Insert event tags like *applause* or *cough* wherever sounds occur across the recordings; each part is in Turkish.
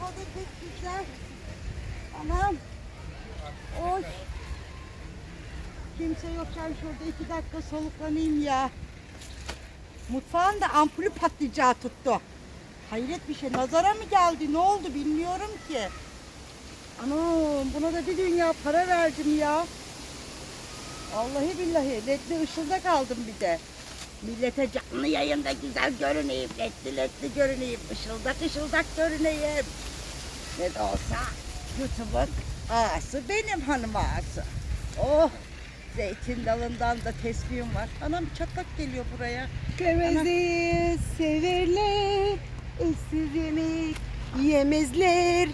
Hava da pek güzel. Anam. Oy. Kimse yokken şurada iki dakika soluklanayım ya. Mutfağın da ampulü patlayacağı tuttu. Hayret bir şey. Nazara mı geldi? Ne oldu bilmiyorum ki. Anam buna da bir dünya para verdim ya. Vallahi billahi ledli ışılda kaldım bir de. Millete canlı yayında güzel görüneyim, ledli ledli görüneyim, ışıldak ışıldak görüneyim. Ne de olsa YouTube'un ağası benim hanım ağası. Oh zeytin dalından da tesbihim var. Anam çatlak geliyor buraya. Kırmızıyı severler, eşsiz yemek yemezler.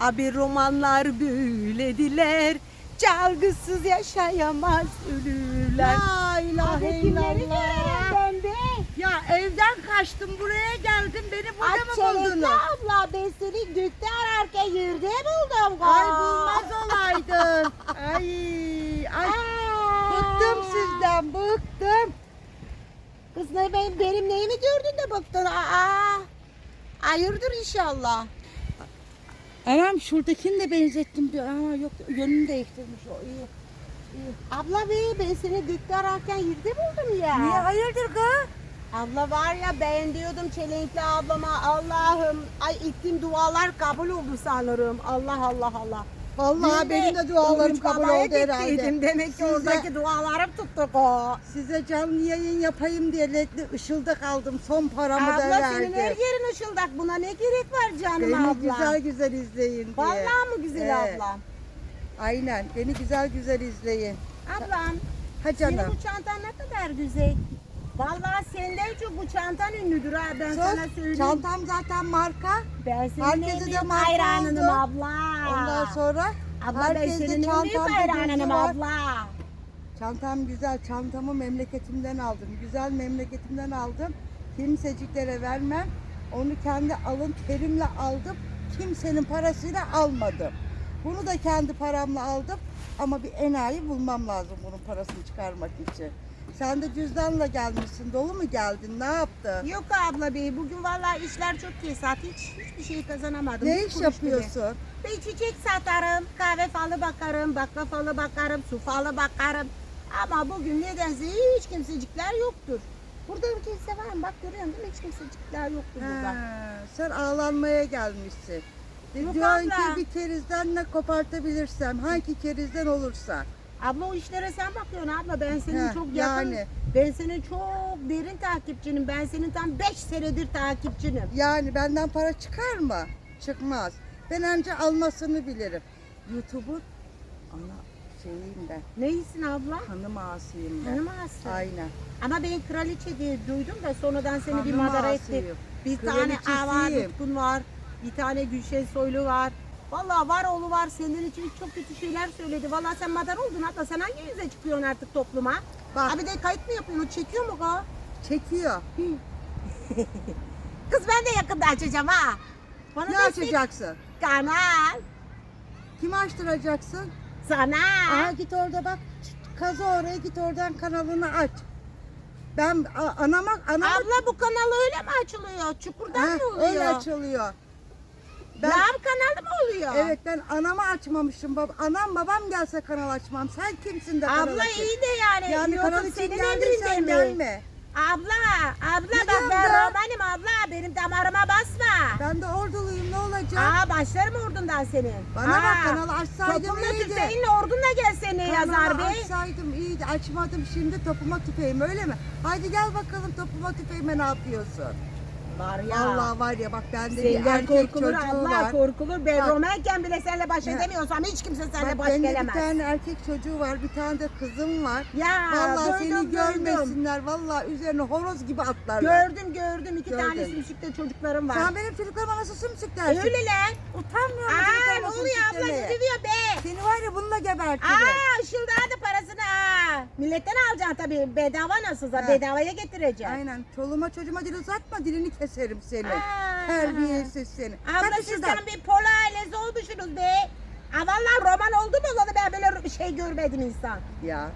Abi romanlar büyülediler, çalgısız yaşayamaz ölürler. La ilahe illallah. görüyorum ben de? Ya evden kaçtım buraya geldim beni burada mı Açılıklı buldunuz? abla ben seni dükte ararken yerde buldum. Ay bulmaz olaydın. Ay, ay Aa. bıktım sizden bıktım. Kız ne benim, benim neyimi gördün de baktın? Aa, hayırdır inşallah. Anam şuradakini de benzettim diyor. Aa yok yönünü değiştirmiş o iyi. Abla be ben seni dükte ararken yerde buldum ya. Niye hayırdır kız? Abla var ya ben diyordum çelenkli ablama Allah'ım ay ettiğim dualar kabul oldu sanırım. Allah Allah Allah. Vallahi Biz benim de dualarım kabul oldu herhalde. Demek ki Size- oradaki dualarım tuttuk o. Size canlı yayın yapayım diye ledli ışılda kaldım. Son paramı da Abla senin her yerin ışıldak buna ne gerek var canım Beni abla. güzel güzel izleyin diye. Vallahi mı güzel Evet. ablam? Aynen beni güzel güzel izleyin. Ablam Ha senin canım. bu çantan ne kadar güzel. Vallahi senden çok bu çantan ünlüdür ha ben Sus, sana söyleyeyim. Çantam zaten marka. Ben senin Herkese de marka hayranınım abla. Ondan sonra Abla ben herkes de senin en büyük hayranınım abla. Çantam güzel. Çantamı memleketimden aldım. Güzel memleketimden aldım. Kimseciklere vermem. Onu kendi alın terimle aldım. Kimsenin parasıyla almadım. Bunu da kendi paramla aldım. Ama bir enayi bulmam lazım bunun parasını çıkarmak için. Sen de cüzdanla gelmişsin. Dolu mu geldin? Ne yaptın? Yok abla bey bugün vallahi işler çok kesat hiç hiçbir şey kazanamadım. Ne Bir iş kuruş yapıyorsun? bile. Ben çiçek satarım, kahve falı bakarım, bakla falı bakarım, su falı bakarım. Ama bugün nedense hiç kimsecikler yoktur. Burada bir kimse var mı? Bak görüyorsun değil mi? Hiç kimsecikler yoktur burada. Ha, sen ağlanmaya gelmişsin. Yok Diyorsun ki abla. bir kerizden ne kopartabilirsem, hangi kerizden olursa. Abla o işlere sen bakıyorsun abla. Ben senin Heh, çok yakın, yani. ben senin çok derin takipçinim. Ben senin tam 5 senedir takipçinim. Yani benden para çıkar mı? Çıkmaz. Ben önce almasını bilirim. YouTube'un ana şeyiyim ben. Neysin abla? Hanım ağasıyım ben. Hanım ağası. Aynen. Ama ben kraliçe diye duydum da sonradan seni bir Hanım madara etti. ağasıyım. Bir tane Kraliçesiyim. Ava Tutkun var. Bir tane Gülşen Soylu var. Vallahi var oğlu var senin için çok kötü şeyler söyledi. Vallahi sen madar oldun abla. Sen hangi yüze çıkıyorsun artık topluma? Bak. Abi de kayıt mı yapıyorsun? O çekiyor mu o? Çekiyor. *laughs* Kız ben de yakında açacağım ha. Bana Ne destek- açacaksın? Kanal. Kimi açtıracaksın? Sana. Aa git orada bak. Kazı oraya git oradan kanalını aç. Ben a- anama anama Abla bu kanal öyle mi açılıyor? Çukurdan Heh, mı oluyor? öyle açılıyor. Ben Lav kanalı mı oluyor? Evet ben anamı açmamışım. Bab anam babam gelse kanal açmam. Sen kimsin de kanal Abla açıyorsun? iyi de yani. Yani yoksa kanal için senin geldiysen emrinde mi? gelme. Abla, abla Ne bak diyorsun ben be? abla. Benim damarıma basma. Ben de orduluyum ne olacak? Aa başlarım ordundan senin. Bana bak kanalı açsaydım Topunla iyiydi. tüfeğinle ordunla gelse ne yazar Kanalı açsaydım iyiydi. Açmadım şimdi topuma tüfeğim öyle mi? Haydi gel bakalım topuma tüfeğime ne yapıyorsun? Var Vallahi var ya bak bende bir Senden erkek korkulur çocuğu Allah var. korkulur. Ben Bak. romanken bile seninle baş Ya. edemiyorsam hiç kimse seninle Bak baş bende bir gelemez. tane erkek çocuğu var, bir tane de kızım var. Ya Vallahi duydum, seni duydum. görmesinler. Vallahi üzerine horoz gibi atlarlar. Gördüm gördüm. iki Gördün. tane sümsükte çocuklarım var. Sen benim çocuklarıma nasıl sümsük dersin? Öyle lan. Utanmıyor musun? Aa ne çocuklarıma oluyor abla demeye? ne diyor be? Seni var ya bununla gebertirim. Aa ışıldı hadi parasını aa. Milletten alacaksın tabii. Bedava nasılsa Ha. bedavaya getireceksin. Aynen. Çoluğuma çocuğuma dil uzatma dilini keserim seni. Aa. Terbiyesiz seni. Abla Hadi siz şuradan. tam bir pola ailesi olmuşsunuz be. Aa vallahi roman oldu mu olalı ben böyle bir şey görmedim insan. Ya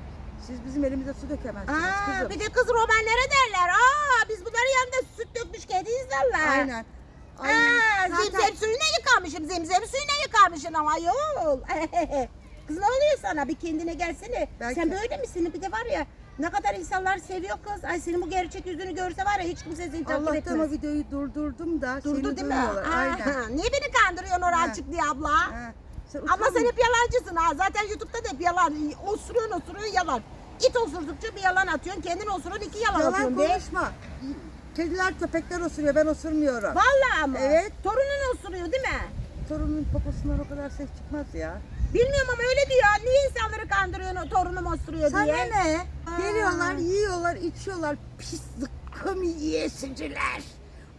siz bizim elimize su dökemezsiniz Aa kızım. bir de kız romanlara derler. Aa biz bunların yanında süt dökmüş kedi izlerler. Aynen. Ay, Aa, zaten- Zemzem suyuna yıkamışım. Zemzem suyuna yıkamışsın ama yol. *laughs* kız ne oluyor sana? Bir kendine gelsene. Belki- Sen böyle misin? Bir de var ya ne kadar insanlar seviyor kız. Ay senin bu gerçek yüzünü görse var ya hiç kimse seni Allah'tan etmez. o videoyu durdurdum da Durdu seni değil mi? duymuyorlar. Aa, Aynen. Niye beni kandırıyorsun orancık diye abla? Ha. Sen utanma. sen hep yalancısın ha. Zaten YouTube'da da hep yalan. Osuruyorsun osuruyorsun yalan. İt osurdukça bir yalan atıyorsun. Kendin osurun iki yalan, Yalan atıyorsun be. konuşma. Kediler köpekler osuruyor ben osurmuyorum. Vallahi ama. Evet. Torunun osuruyor değil mi? Torunun poposundan o kadar ses çıkmaz ya. Bilmiyorum ama öyle diyor. Niye insanları kandırıyorsun o torunum osuruyor Sana diye? ne? Geliyorlar, yiyorlar, içiyorlar. Pis zıkkım yiyesiciler.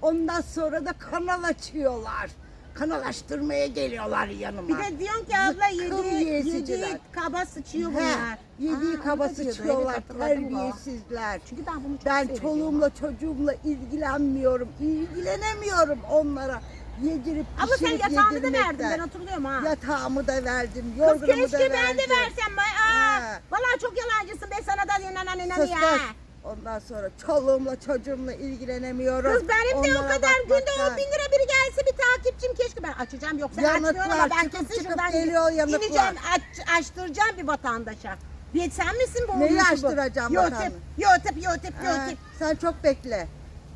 Ondan sonra da kanal açıyorlar. Kanal açtırmaya geliyorlar yanıma. Bir de diyorsun ki abla Zıkkım yedi, yiyesiciler. yedi kaba sıçıyor bunlar. yediği kaba onu da diyordu, sıçıyorlar. evet, hatırladım bu. terbiyesizler. Çünkü ben bunu çok Ben çoluğumla çocuğumla ilgilenmiyorum. ilgilenemiyorum onlara. Yedirip Abla sen pişirip yatağını da verdin ben hatırlıyorum ha. Yatağımı da verdim. Kız Yorgunumu da keşke ben de verdim. versem. Aa, He. vallahi çok yalancısın ben sana da inanan Sus ha. kız. Ondan sonra çoluğumla çocuğumla ilgilenemiyorum. Kız benim de o Onlara kadar günde 10 bakmaktan. bin lira biri gelse bir takipçim keşke ben açacağım yoksa Yanıklar açmıyorum ama ben çıkıp kesin çıkıp şuradan geliyor yanıklar. ineceğim aç, açtıracağım bir vatandaşa. Bir sen misin bu? Neyi açtıracağım YouTube, vatandaş? YouTube, YouTube, Ha, YouTube. sen çok bekle.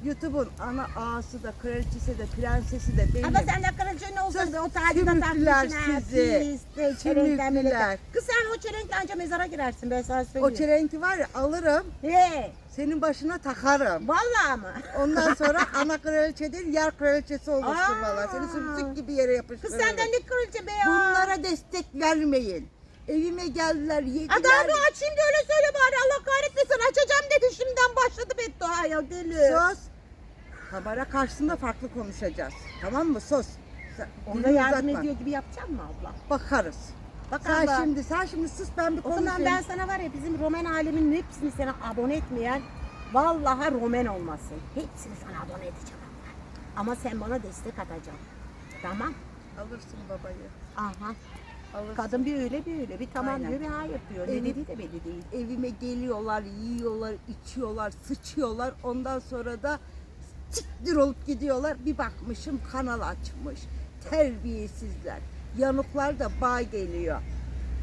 YouTube'un ana ağası da, kraliçesi de, prensesi de benim. Ama sen de kraliçe ne olsun Sus, da o tacı da takmışsın ha. sizi. Pis de çelenkten Sümüklüler. Kız sen o çelenkle anca mezara girersin ben sana o söyleyeyim. çelenki var ya alırım, He, senin başına takarım. vallahi mı? Ondan *laughs* sonra ana kraliçe değil, yer kraliçesi olursun Aa. valla. Seni sümsük gibi yere Kız yapıştırırım. senden ne kraliçe be ya? Bunlara destek vermeyin. Evime geldiler, yediler. Adam açayım da öyle söyle bari Allah kahretmesin açacağım dedi şimdiden başladı beddua ya deli. Sus. Kamera karşısında farklı konuşacağız. Tamam mı? Sus. Sen, dilini yardım uzatma. ediyor gibi yapacak mı abla? Bakarız. Bak Sen abla. şimdi, sen şimdi sus ben bir O zaman konuşayım. ben sana var ya bizim Roman aleminin hepsini sana abone etmeyen vallahi Roman olmasın. Hepsini sana abone edeceğim abla. Ama sen bana destek atacaksın. Tamam. Alırsın babayı. Aha. Alırsın. Kadın bir öyle bir öyle bir tamam Aynen. diyor bir hayır diyor. Ne Evet. dediği de belli değil. Evime geliyorlar, yiyorlar, içiyorlar, sıçıyorlar. Ondan sonra da siktir olup gidiyorlar. Bir bakmışım kanal açmış. Terbiyesizler. Yanıklar da bağ geliyor.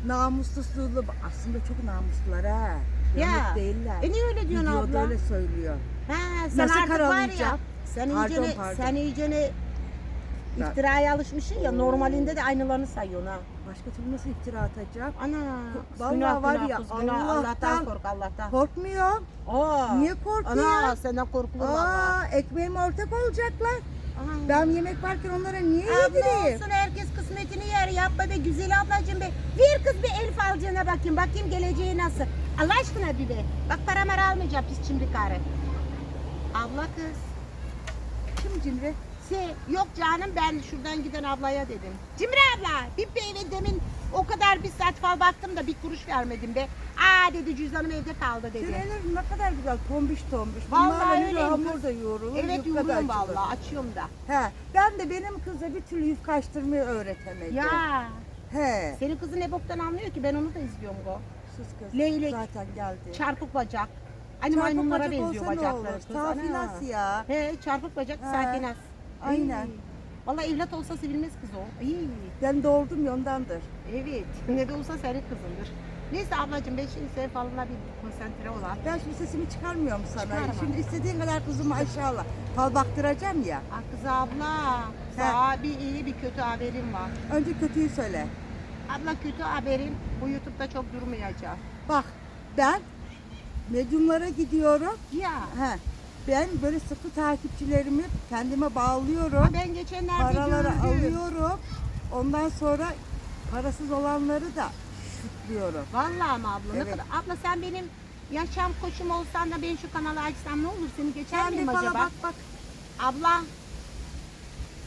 Namussuzluğu aslında çok namuslular ha. Yanık Ya. değiller. E niye öyle diyorsun Videoda abla? öyle söylüyor. He, sen Nasıl artık var ya. Sen iyicene, pardon. sen iyicene iftiraya alışmışsın ya normalinde de aynılarını sayıyorsun ha. Başka türlü nasıl iftira atacağım? Ana. Vallahi günah, var günah, ya, kız, günah. Allah'tan, Allah'tan kork Allah'tan. Korkmuyorum. Aa. Niye korkuyor? Ana senden korkulur valla. Aa, ekmeğime ortak olacaklar. Aa. Ben yemek varken onlara niye Abla yedireyim? olsun herkes kısmetini yer yapma be güzel ablacığım be. Ver kız bir el falcığına bakayım bakayım geleceği nasıl. Allah aşkına bir be. Bak para mara almayacağım pis karı. Abla kız. Kim Cimri? Şey, yok canım ben şuradan giden ablaya dedim. Cimri abla bir eve demin o kadar bir saat fal baktım da bir kuruş vermedim be. Aa dedi cüzdanım evde kaldı dedi. Süreler ne kadar güzel tombiş tombiş. Vallahi öyle hamur da yoğrulur. Evet açılır. vallahi açıyorum da. He, ben de benim kıza bir türlü yufka açtırmayı öğretemedim. Ya He. senin kızın ne boktan anlıyor ki ben onu da izliyorum go. Sus kız. Leylek. Zaten geldi. Çarpık bacak. Aynı Çarpık maymunlara bacak benziyor bacakları. kız. Safinas Ana. ya. He çarpık bacak sakinas. Aynen. Ay, Vallahi evlat olsa sevilmez kız o. İyi. Ben doğurdum ya ondandır. Evet. Ne de olsa senin kızındır. Neyse ablacığım ben şimdi senin falına bir konsantre olan. Ben şimdi sesimi çıkarmıyorum sana. Çıkarma. Şimdi istediğin kadar kızımı aşağıla. Fal baktıracağım ya. Ah kız abla. Sana bir iyi bir kötü haberim var. Önce kötüyü söyle. Abla kötü haberim bu YouTube'da çok durmayacak. Bak ben medyumlara gidiyorum. Ya. He. Ben böyle sıkı takipçilerimi kendime bağlıyorum. Ha, ben geçenlerde Paraları gördüm. alıyorum. Ondan sonra parasız olanları da şutluyorum. Vallahi mi abla? Ne Evet. kadar? Abla sen benim yaşam koçum olsan da ben şu kanalı açsam ne olur seni geçer Sen miyim bana acaba? bak bak. Abla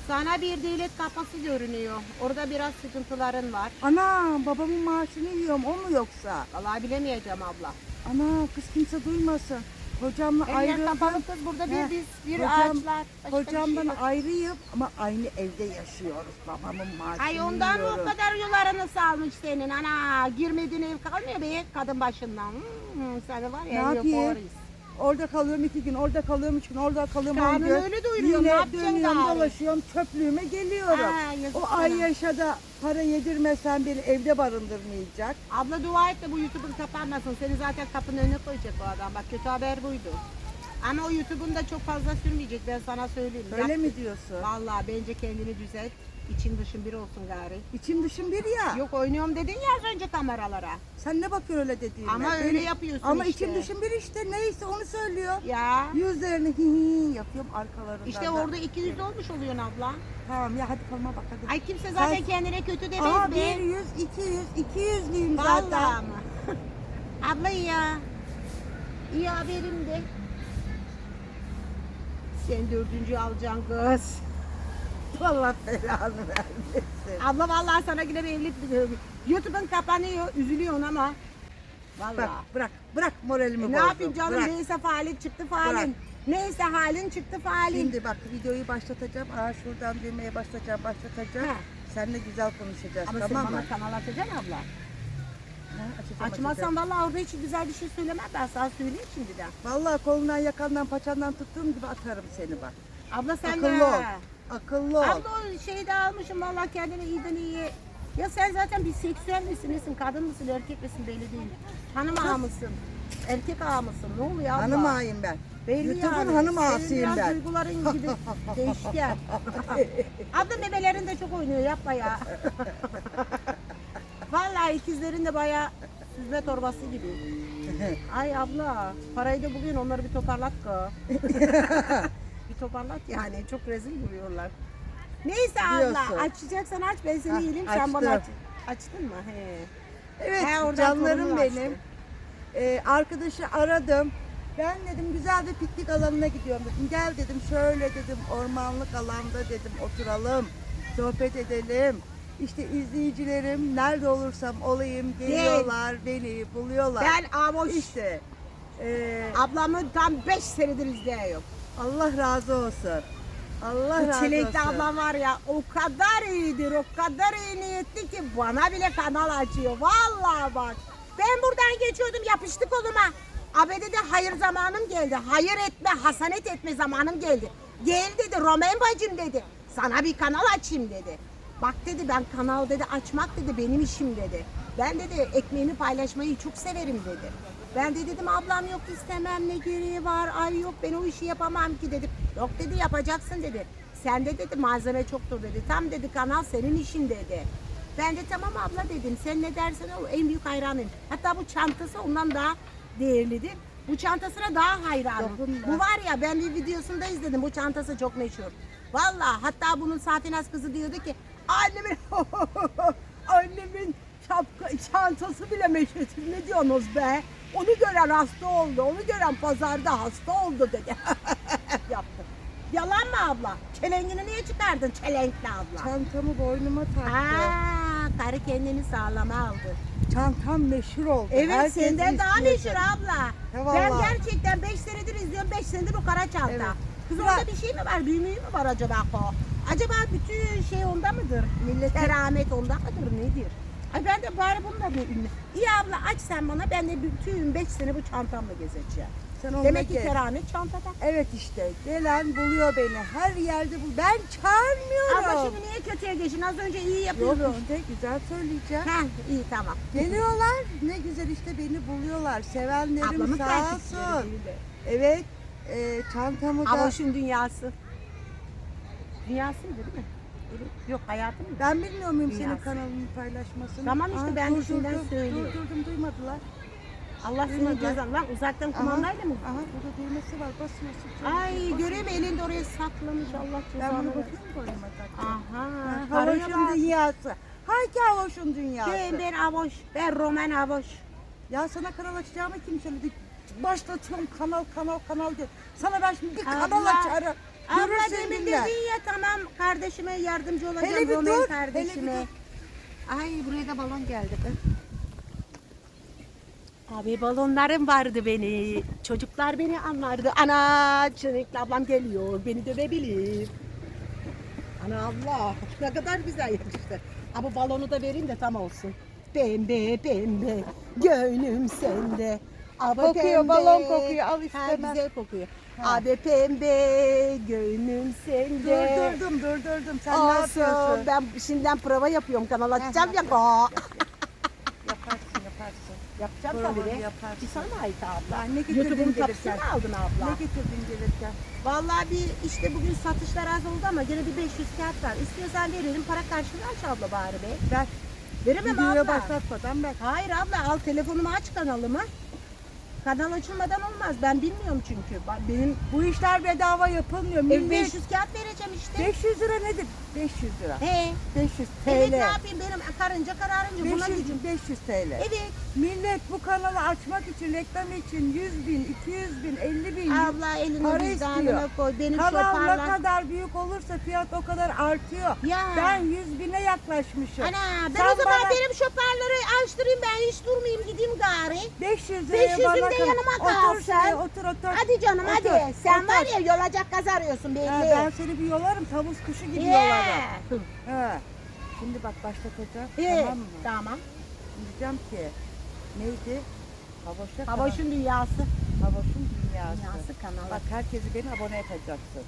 sana bir devlet kapası görünüyor. Orada biraz sıkıntıların var. Ana babamın maaşını yiyorum o mu yoksa? Vallahi bilemeyeceğim abla. Ana kız kimse duymasın. Hocamla ayrıldım. kapalı kız burada bir He. biz bir Hocam- ağaçlar. Başka bir Hocamdan şey yok. ayrıyım ama aynı evde yaşıyoruz. Babamın maaşını Ay ondan mı o kadar yularını salmış senin ana girmediğin ev kalmıyor be kadın başından. Hmm, sen de var ya Ne yapayım? yaparız. Orada kalıyorum iki gün, orada kalıyorum üç gün, orada kalıyorum on Karnını gün. öyle doyuruyor, Yine ne yapacaksın dönüyorum, gari? dolaşıyorum, çöplüğüme geliyorum. Yazık o ay yaşada para yedirmesen beni evde barındırmayacak. Abla dua et de bu YouTube'un kapanmasın. Seni zaten kapının önüne koyacak o adam. Bak kötü haber buydu. Ama o YouTube'un da çok fazla sürmeyecek ben sana söyleyeyim. Öyle Yap- mi diyorsun? Vallahi bence kendini düzelt. İçin dışın bir olsun gari. İçim dışım bir ya. Yok oynuyorum dedin ya az önce kameralara. Sen ne bakıyorsun öyle dediğime? Ama öyle yapıyorsun Ama işte. içim dışım bir işte. Neyse onu söylüyor. Ya. Yüzlerini hi hi yapıyorum arkalarından. İşte da. orada 200 olmuş oluyorsun abla. Tamam ya hadi falma bak hadi. Ay kimse zaten Sen- kendine kötü demez Aha be. 100, 200, 200'lüyüm zaten. Vallahi ama. *laughs* abla ya. İyi haberim de. Sen dördüncü alacaksın kız. *laughs* Allah belanı vermesin. Abla vallahi sana bir evlilik YouTube'un kapanıyor, üzülüyorsun ama. Vallahi. Bırak bırak bırak moralimi E, ne bozdun. yapayım canım Bırak. neyse falin çıktı. Bırak. Neyse halin çıktı falin. Şimdi bak videoyu başlatacağım. Aa şuradan düğmeye başlatacağım başlatacağım. Ha. Seninle güzel konuşacağız ama tamam sen mı? bana kanal açacaksın abla. Ha, Açmazsan vallahi orada hiç güzel bir şey söylemem ben sana söyleyeyim şimdiden. Vallahi kolundan yakandan paçandan tuttuğum gibi atarım seni bak. Abla sen Akıllı ya. ol. Akıllı ol. Abla o şeyi de almışım vallahi kendine iyiden iyi. Ya sen zaten bir seksüel misin nesin? Kadın mısın erkek misin belli değil. Hanım ağa mısın? Erkek ağa mısın? Ne oluyor abla? Hanım ağayım ben. Belli YouTube'un yani. hanım Senin ağasıyım biraz ben. duyguların gibi *laughs* değişken. *laughs* Abla bebelerin de çok oynuyor yapma ya. *laughs* Vallahi ikizlerin de bayağı süzme torbası gibi. Ay abla parayı da buluyorsun onları bir toparlat ko. Bir toparlat yani çok rezil duruyorlar. Neyse abla Diyorsun. açacaksan aç ben seni Hah, iyileyim sen bana aç. açtım. Açtın mı? He. Evet He, oradan canlarım benim. Ee, arkadaşı aradım. Ben dedim güzel bir piknik alanına gidiyorum dedim. Gel dedim şöyle dedim ormanlık alanda dedim oturalım. Sohbet edelim. İşte izleyicilerim nerede olursam olayım geliyorlar beni buluyorlar. Ben Amoş işte ee, ablamı tam 5 senedir izliyorum. Allah razı olsun. Allah Bu razı Çilekli olsun. ablam var ya o kadar iyidir, o kadar iyi niyetli ki bana bile kanal açıyor. Vallahi bak. Ben buradan geçiyordum yapıştı koluma. Abi dedi hayır zamanım geldi. Hayır etme, hasanet etme zamanım geldi. Gel dedi Romen bacım dedi. Sana bir kanal açayım dedi. Bak dedi ben kanal dedi açmak dedi benim işim dedi. Ben dedi ekmeğimi paylaşmayı çok severim dedi. Ben de dedim ablam yok istemem ne gereği var ay yok ben o işi yapamam ki dedim. Yok dedi yapacaksın dedi. Sende dedi malzeme çoktur dedi. Tam dedi kanal senin işin dedi. Ben de tamam abla dedim. Sen ne dersen o en büyük hayranıyım. Hatta bu çantası ondan daha değerlidir. Bu çantasına daha hayranım. Dokunma. Bu var ya ben bir videosunda izledim. Bu çantası çok meşhur. Vallahi hatta bunun Safinaz kızı diyordu ki annemin *laughs* annemin şapka çantası bile meşhur. Ne diyorsunuz be? Onu gören hasta oldu. Onu gören pazarda hasta oldu dedi. *laughs* Yaptı. Yalan mı abla? Çelengini niye çıkardın çelenkli abla? Çantamı boynuma taktı. Aa, karı kendini sağlama aldı. Çantam meşhur oldu. Evet Herkes senden daha meşhur abla. He, Ben vallahi. gerçekten 5 senedir izliyorum 5 senedir o kara çanta. Evet. Kız Bırak. orada bir şey mi var? Büyümüğü mü var acaba o? Acaba bütün şey onda mıdır? Millet keramet onda mıdır nedir? Ay ben de bari bunu da bir ünlü. İyi abla aç sen bana ben de bütün 5 sene bu çantamla gezeceğim. Sen onunla Demek ki gez. keramet çantada. Evet işte gelen buluyor beni. Her yerde bu. Ben çağırmıyorum. Abla şimdi niye kötüye geçin? Az önce iyi Yok yapıyordun. işte güzel söyleyeceğim. Heh iyi tamam. Geliyorlar ne güzel işte beni buluyorlar. Sevenlerim Ablamın sağ olsun. de. Evet e, çantamı da Avoş'un dünyası. Dünyasıydı değil mi? Yok hayatı mı? ben bilmiyor muyum senin Dünyası. kanalını paylaşmasını? Tamam işte, ben durdurdum, şimdiden söylüyorum. Durdurdum duymadılar. Allah seni Duymadılar. cezan. Lan uzaktan kumandayla mı? Aha burada düğmesi var basıyorsun. çabuk. Ay göreyim elinde oraya saklamış Allah Ben cezanı bunu versin. bakayım boynuma taktım. Aha. Ha, Karıya Havoş'un bak. dünyası. Hangi havoşun dünyası? Ben, ben Avoş. Ben Roman Avoş. Ya sana kanal açacağımı kim söyledi? Başlatıyorum kanal kanal kanal diye. Sana ben şimdi bir kanal Abla, açarım. Abla demin dedin ya tamam kardeşime yardımcı olacağım. Hele bir Roman dur, hele kardeşime. bir Ay buraya da balon geldi. Abi balonlarım vardı beni. Çocuklar beni anlardı. Ana Çınıklı ablam geliyor. Beni dövebilir. Ana Allah ne kadar güzel yakıştı. Ama balonu da vereyim de tam olsun. Pembe pembe gönlüm sende. Abi Kokuyor, pembe. balon kokuyor, al Ha, istemem. güzel kokuyor. Ha. Abi pembe, gönlüm sende. Durdurdum durdurdum. Sen ne Olsun. yapıyorsun? Ben şimdiden prova yapıyorum. Kanal açacağım ya. *laughs* Yaparsın yaparsın. Yapacağım tabii de. yaparsın. Bir sana ait abla. Ben ne getirdin YouTube'un gelirken? tapusunu mu aldın abla? Ne getirdin gelirken? Vallahi bir işte bugün satışlar az oldu ama gene bir 500 kağıt var. İstiyorsan verelim para karşılığı aç abla bari be. Ver. Veremem Videoya abla. başlatmadan ver. Hayır abla al telefonumu aç kanalımı. Kanal açılmadan olmaz. Ben bilmiyorum çünkü. Benim Bu işler bedava yapılmıyor. e, Millet 500 kağıt vereceğim işte. 500 lira nedir? 500 lira. He. 500 TL. Evet ne yapayım benim karınca kararınca buna 500, gücüm. 500 TL. Evet. Millet bu kanalı açmak için, reklam için 100 bin, 200 bin, 50 bin. Abla elini vicdanına koy. Benim Kanal ne şoparlar. kadar büyük olursa fiyat o kadar artıyor. Ya. Ben 100 bine yaklaşmışım. Ana ben Sen o zaman bana benim şoparları açtırayım ben hiç durmayayım gideyim gari. 500 liraya 500'ün bana de yanıma Otur kalsın. şuraya, otur otur. Hadi canım Otur, hadi. Sen otur. var ya yolacak kaz arıyorsun belli. Ha, ben seni bir yolarım tavus kuşu gibi Yeah. yolarım. Şimdi bak başlatacağım. He, Tamam mı? Tamam. Diyeceğim ki neydi? Havoşa Havoşun dünyası. Havoş'un dünyası. Dünyası kanalı. Bak herkesi beni abone yapacaksın.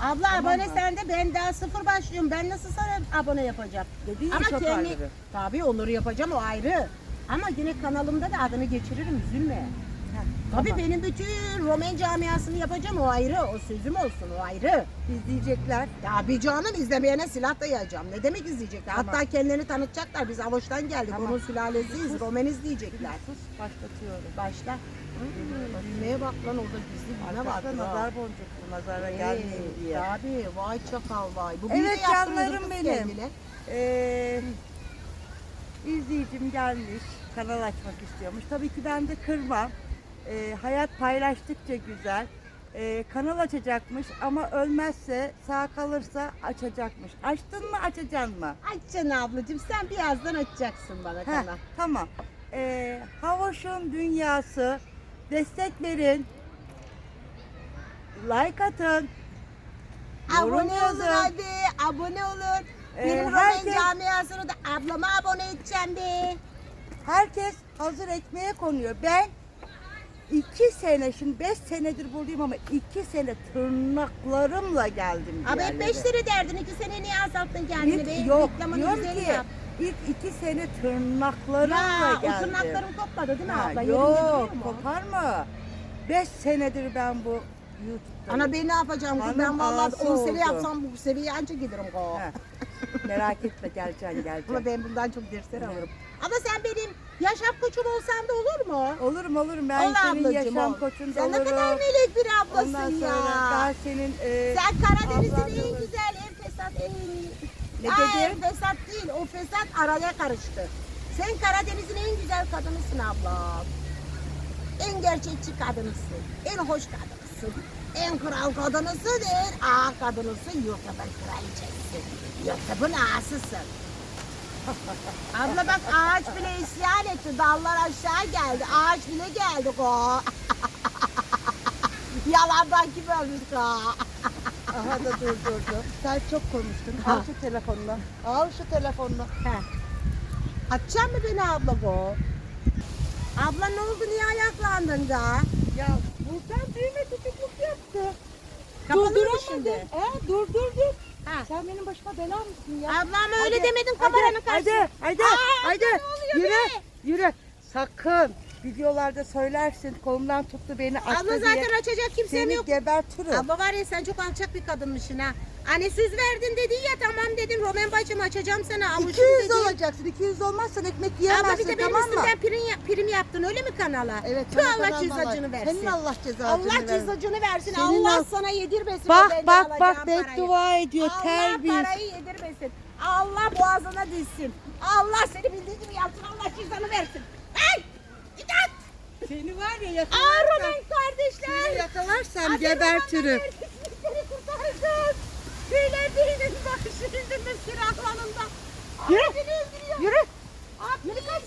Abla Tamam abone mı? sende ben daha sıfır başlıyorum. Ben nasıl sana abone yapacağım? Dedin ya Ama kendi ayrı. tabii onları yapacağım o ayrı. Ama yine kanalımda da adını geçiririm üzülme. Tabii tamam. benim bütün Roman camiasını yapacağım o ayrı. O sözüm olsun o ayrı. İzleyecekler. Tabii canım izlemeyene silah dayayacağım. Ne demek izleyecekler? Tamam. Hatta kendilerini tanıtacaklar. Biz Avoş'tan geldik. Tamam. Onun sülalesiyiz. Roman izleyecekler. Sus başlatıyorum. Başla. Düğmeye bak lan orada gizli düğme var. Nazar boncuklu nazara gelmeyeyim diye. Tabii vay çakal vay. Bu Evet, bir canlarım benim. kendine. Ee, izleyicim gelmiş, kanal açmak istiyormuş. Tabii ki ben de kırmam. Ee, hayat paylaştıkça güzel. Ee, kanal açacakmış ama ölmezse, sağ kalırsa açacakmış. Açtın mı, açacaksın mı? Açacaksın ablacığım sen birazdan açacaksın bana Heh, kanal. tamam. Ee, Havoş'un dünyası. Destek verin. Like atın. Abone olun hadi. Abone olun. Ee, Benim herkes- camiasını da ablama abone edeceğim be. Herkes hazır ekmeğe konuyor. Ben iki sene, şimdi beş senedir buradayım ama iki sene tırnaklarımla geldim bir Abi hep yerlere. 5 lira derdin. 2 sene niye azalttın kendini be? İlk, yok, Reklamını diyorum güzel ki yap. ilk iki sene tırnaklarımla Ya geldim. o tırnaklarım kopmadı değil mi Ha, abla? Yerinde duruyor yok, mu? kopar mı? Beş senedir ben bu YouTube'da. Ana ben ne yapacağım? kız? Hanım Ben vallahi ağası 10 sene oldu. yapsam bu seviyeye anca giderim. ko. Merak etme geleceksin geleceksin. Ama ben bundan çok dersler alırım. Ama sen benim yaşam koçum olsan da olur mu? Olurum olurum ben Ol senin ablacığım, yaşam ol. koçun da Sen ne olurum. kadar melek bir Ondan ablasın sonra ya. ben senin e, Sen Karadeniz'in ablan en olurum. güzel, en fesat, en... Ne Hayır, dedim? fesat değil. O fesat araya karıştı. Sen Karadeniz'in en güzel kadınısın abla. En gerçekçi kadınısın. En hoş kadınısın. En kral kadınısın, en ağa kadınısın. YouTube'un kraliçesisin. YouTube'un ağasısın. Abla bak ağaç bile isyan etti. Dallar aşağı geldi. Ağaç bile geldi ko. *laughs* Yalandan kim ölmüş ko. Aha da durdurdum. Sen çok konuştun. Al şu telefonunu. Al şu telefonunu. He. Atacak mı beni abla bu? Abla ne oldu niye ayaklandın da? Ya buradan düğme tutukluk yaptı. Kapalı mı şimdi? He durdurdun. Ha. Sen benim başıma bela mısın ya? Ablam öyle Hadi, demedin kameranın karşısında. Hadi hadi Aa, hadi. yürü be? yürü. Sakın videolarda söylersin kolumdan tuttu beni attı Abla diye. zaten açacak kimsem Seni yok. gebertirim. Abla var ya sen çok alçak bir kadınmışsın ha. Hani söz verdin dedin ya tamam dedin Roman bacım açacağım sana avuçum 200 dedin. olacaksın. 200 olmazsan ekmek yiyemezsin bir de benim tamam mı? üstümden prim, yap- prim yaptın öyle mi kanala? Evet. Tüh sana Allah cüzacını vallahi. versin. Senin Allah cezacını Allah versin. cüzacını versin. Senin Allah al- sana yedirmesin. o Bak benden bak bak parayı. beddua ediyor Allah terbiyesiz. parayı yedirmesin. Allah boğazına dizsin. Allah seni bildiği gibi yapsın. Allah cüzdanı versin. Hey! İmdat! Seni var ya Aa Roman seni kardeşler. yakalarsam Hadi gebertirim. Kardeşler, silahlanında. Yürü. Beni öldürüyor. Yürü. Beni kaç.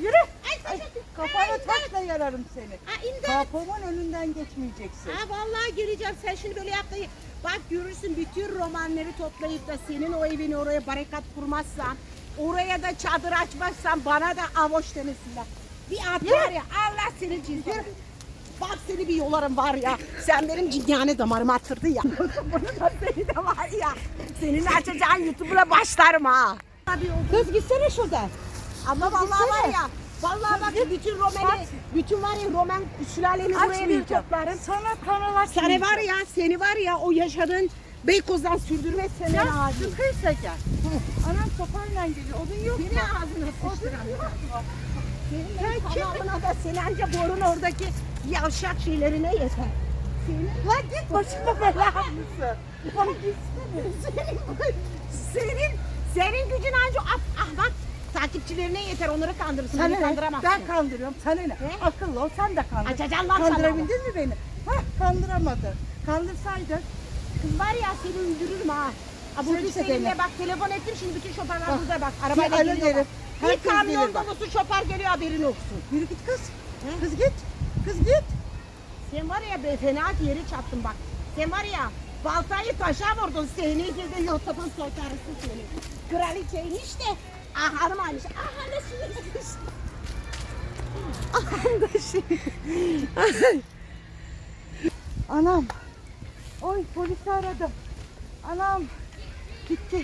Yürü. Ay, Ay, kafana taşla yararım seni. Aa, imdat. Önünden geçmeyeceksin. Ha vallahi geleceğim. Sen şimdi böyle yaptın. Bak görürsün bütün romanları toplayıp da senin o evini oraya barikat kurmazsan, oraya da çadır açmazsan bana da avoş demesinler. Bir at Yürü. var ya Allah seni çizdir. Bak seni bir yolarım var ya. Sen benim cinyane damarımı attırdın ya. *laughs* Bunu da seni de var ya. Senin açacağın YouTube'una başlarım ha. Kız gitsene şuradan. Ama vallahi var ya. Vallahi bak bütün. Romen'i, bütün var ya Romen sülaleni buraya bir Açmayacağım. toplarım. Açmayacağım. Seni var ya, seni var ya o yaşadığın Beykoz'dan sürdürmez seni Gel lazım. sıkıysa gel. Anam sopayla geliyor. Odun yok mu? Seni ağzına sıçtıran. Senin Sen ben kim- kanalına da seni anca borun oradaki yavşak şeylerine yeter. Senin Lan git başıma bela mısın? Lan gitsene. senin, senin, senin gücün anca ah, ah bak takipçilerine yeter onları kandırırsın. Sana Beni ne? kandıramazsın. Ben kandırıyorum. Sana ne? He? Akıllı ol sen de kandır. Açacaksın lan kanalı. Kandırabildin mi beni? Hah kandıramadın. Kandırsaydın. Kız var ya seni öldürürüm ha. Ha, Bugün Söylese seninle deme. bak telefon ettim şimdi bütün şoförler Bak, burada bak. bir Arabayla alo geliyorlar. derim. Bir Herkes kamyon gelir bak. dolusu şoför geliyor haberin olsun. Yürü git kız. Kız git. Kız git. Sen var ya be fena yeri çarptın bak. Sen var ya baltayı taşa vurdun seni gibi YouTube'un soytarısı seni. Kraliçeyin işte. Ah hanım almış. Ah annesini Anam. Oy polisi aradım. Anam. Gitti.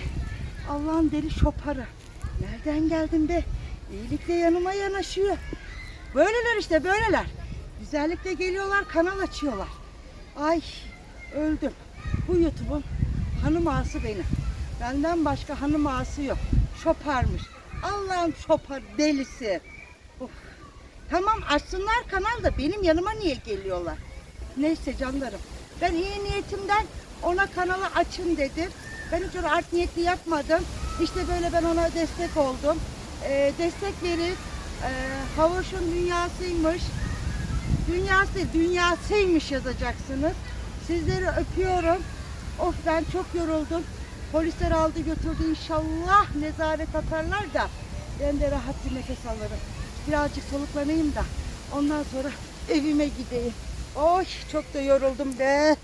Allah'ın deli şoparı. Nereden geldin be? İyilikle yanıma yanaşıyor. Böyleler işte böyleler. Güzellikle geliyorlar kanal açıyorlar. Ay öldüm. Bu YouTube'un hanım ağası benim. Benden başka hanım ağası yok. Şoparmış. Allah'ın şopar delisi. Of. Tamam açsınlar kanal da benim yanıma niye geliyorlar? Neyse canlarım. Ben iyi niyetimden ona kanalı açın dedim. Ben hiç öyle art niyetli yapmadım. İşte böyle ben ona destek oldum. Ee, destek verip e, Havuç'un dünyasıymış. Dünyası değil, dünyasıymış yazacaksınız. Sizleri öpüyorum. Of ben çok yoruldum. Polisler aldı götürdü inşallah nezaret atarlar da ben de rahat bir nefes alırım. Birazcık soluklanayım da ondan sonra evime gideyim. Oy çok da yoruldum be.